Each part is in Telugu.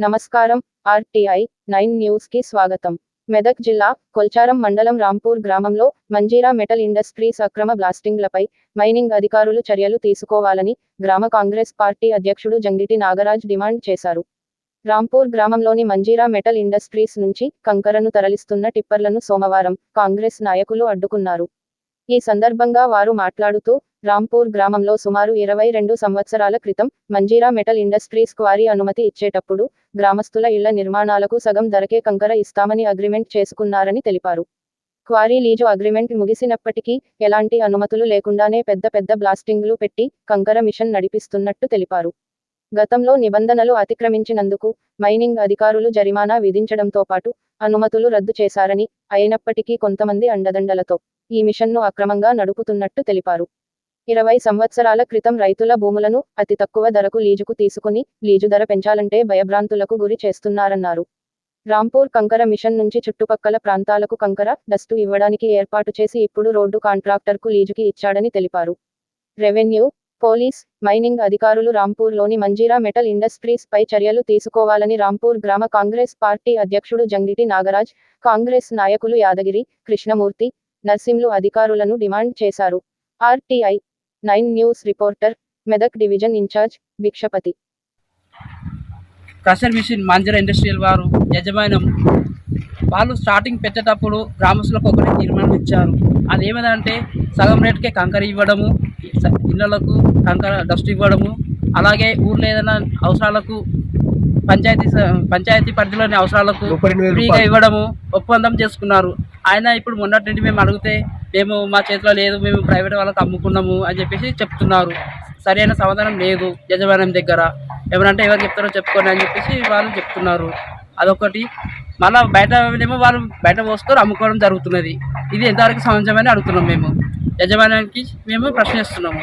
నమస్కారం ఆర్టీఐ నైన్ న్యూస్కి స్వాగతం. మెదక్ జిల్లా కొల్చారం మండలం రాంపూర్ గ్రామంలో మంజీరా మెటల్ ఇండస్ట్రీస్ అక్రమ బ్లాస్టింగ్లపై మైనింగ్ అధికారులు చర్యలు తీసుకోవాలని గ్రామ కాంగ్రెస్ పార్టీ అధ్యక్షుడు జంగిటి నాగరాజ్ డిమాండ్ చేశారు. రాంపూర్ గ్రామంలోని మంజీరా మెటల్ ఇండస్ట్రీస్ నుంచి కంకరను తరలిస్తున్న టిప్పర్లను సోమవారం కాంగ్రెస్ నాయకులు అడ్డుకున్నారు. ఈ సందర్భంగా వారు మాట్లాడుతూ రాంపూర్ గ్రామంలో సుమారు ఇరవై రెండు సంవత్సరాల క్రితం మంజీరా మెటల్ ఇండస్ట్రీస్ క్వారీ అనుమతి ఇచ్చేటప్పుడు గ్రామస్తుల ఇళ్ళ నిర్మాణాలకు సగం ధరకే కంకర ఇస్తామని అగ్రిమెంట్ చేసుకున్నారని తెలిపారు. క్వారీ లీజు అగ్రిమెంట్ ముగిసినప్పటికీ ఎలాంటి అనుమతులు లేకుండానే పెద్ద పెద్ద బ్లాస్టింగ్లు పెట్టి కంకర మిషన్ నడిపిస్తున్నట్టు తెలిపారు. గతంలో నిబంధనలు అతిక్రమించినందుకు మైనింగ్ అధికారులు జరిమానా విధించడంతో పాటు అనుమతులు రద్దు చేశారని అయినప్పటికీ కొంతమంది అండదండలతో ఈ మిషన్ను అక్రమంగా నడుపుతున్నట్టు తెలిపారు. ఇరవై సంవత్సరాల క్రితం రైతుల భూములను అతి తక్కువ ధరకు లీజుకు తీసుకుని లీజు ధర పెంచాలంటే భయభ్రాంతులకు గురి చేస్తున్నారన్నారు. రాంపూర్ కంకర మిషన్ నుంచి చుట్టుపక్కల ప్రాంతాలకు కంకర డస్టు ఇవ్వడానికి ఏర్పాటు చేసి ఇప్పుడు రోడ్డు కాంట్రాక్టర్కు లీజుకి ఇచ్చాడని తెలిపారు. రెవెన్యూ పోలీస్ మైనింగ్ అధికారులు రాంపూర్లోని మంజీరా మెటల్ ఇండస్ట్రీస్ పై చర్యలు తీసుకోవాలని రాంపూర్ గ్రామ కాంగ్రెస్ పార్టీ అధ్యక్షుడు జంగిటి నాగరాజ్ కాంగ్రెస్ నాయకులు యాదగిరి కృష్ణమూర్తి నర్సింలు అధికారులను డిమాండ్ చేశారు. RTI nine news reporter Medak division incharge Bhikshapati. Crusher machine Manjara industrial వారు యజమానం వాళ్ళు స్టార్టింగ్ పెట్టేటప్పుడు గ్రామస్తులకు ఒకటి తీర్మానం ఇచ్చారు. అది ఏమిటంటే సగం రేటుకే కంకర ఇవ్వడము ఇళ్ళలకు కంకర డస్ట్ ఇవ్వడము అలాగే ఊర్లో ఏదైనా అవసరాలకు పంచాయతీ పంచాయతీ పరిధిలోని అవసరాలకు ఫ్రీగా ఇవ్వడము ఒప్పందం చేసుకున్నారు. ఆయన ఇప్పుడు మొన్నటి నుండి మేము అడిగితే మేము మా చేతిలో లేదు మేము ప్రైవేట్ వాళ్ళకి అమ్ముకున్నాము అని చెప్పేసి చెప్తున్నారు. సరైన సమాధానం లేదు యజమానం దగ్గర. ఏమనంటే ఎవరు చెప్తారో చెప్పుకోండి అని చెప్పేసి వాళ్ళు చెప్తున్నారు. అదొకటి. మళ్ళీ బయట ఏమో వాళ్ళు బయట పోసుకొని అమ్ముకోవడం జరుగుతున్నది. ఇది ఎంతవరకు సమంజమని అడుగుతున్నాం మేము. యజమానానికి మేము ప్రశ్నిస్తున్నాము.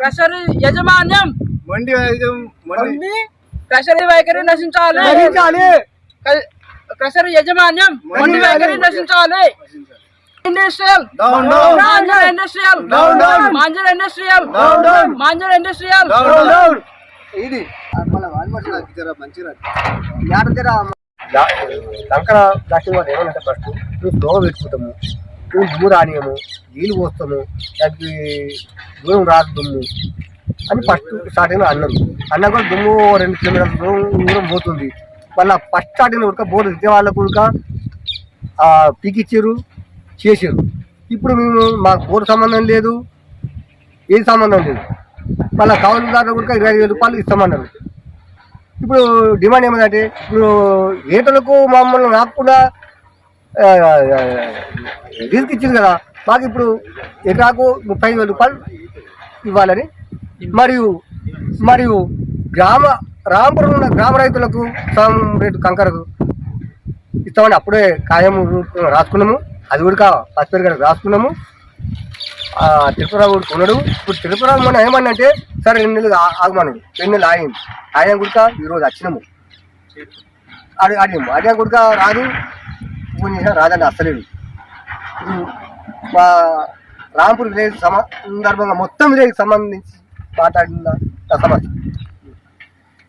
ప్రెషర్ యజమాన్యం. మండి వైద్యం మండి ప్రెషర్ వైఖరి నశించాలి. ప్రెషర్ యజమాన్యం. మండి వైఖరి నశించాలి. Industrial. Down down. Manjar industrial. Down down. Manjar industrial. Down down. Manjar industrial down down. ఇది మంచిగా కంకర ప్లాస్టిక్ వాళ్ళు ఏమన్నా ఫస్ట్ మేము దోమ పెట్టుకుంటాము. మేము దుమ్ము రానియము నీళ్ళు పోస్తాము దానికి దూరం రాదు దుమ్ము అని ఫస్ట్ స్టార్టింగ్ అన్నారు అన్న. కూడా దుమ్ము రెండు కిలోమీటర్ల దూరం దూరం పోతుంది. మళ్ళీ ఫస్ట్ స్టార్టింగ్ ఉడక బోర్డు ఇచ్చే వాళ్ళకు ఉడక పీకిచ్చారు చేసారు ఇప్పుడు మేము మాకు బోర్డు సంబంధం లేదు ఏది సంబంధం లేదు. మళ్ళీ కౌలుదారు కూడా ఇరవై ఐదు రూపాయలు ఇస్తామన్నారు. ఇప్పుడు డిమాండ్ ఏమంటే ఇప్పుడు ఏటలకు మమ్మల్ని రాకుండా రిస్క్ ఇచ్చింది కదా మాకు ఇప్పుడు ఎకరాకు ముప్పై ఐదు వేల రూపాయలు ఇవ్వాలని మరియు మరియు గ్రామ రాంపురం ఉన్న గ్రామ రైతులకు సగం రేటు కంకరకు ఇస్తామని అప్పుడే ఖాయం రాసుకున్నాము అది కూడా పసిపేరు రాసుకున్నాము. తిరుపురావు కూడా కొనడు ఇప్పుడు తిరుపతిరావు మన ఏమన్నంటే సరే రెండు నెలలు ఆ- ఆగమన్నాడు రెండు నెలలు ఆగింది. ఆయన గుడిక ఈరోజు వచ్చినాము. అడి అడిగాము అడిగా గుడిక రాదు. ఫోన్ చేసినా రాదండి అస్సలేదు మా రాంపూర్ విలేజ్ సమ సందర్భంగా మొత్తం విలేజ్ సంబంధించి మాట్లాడిన సమస్య.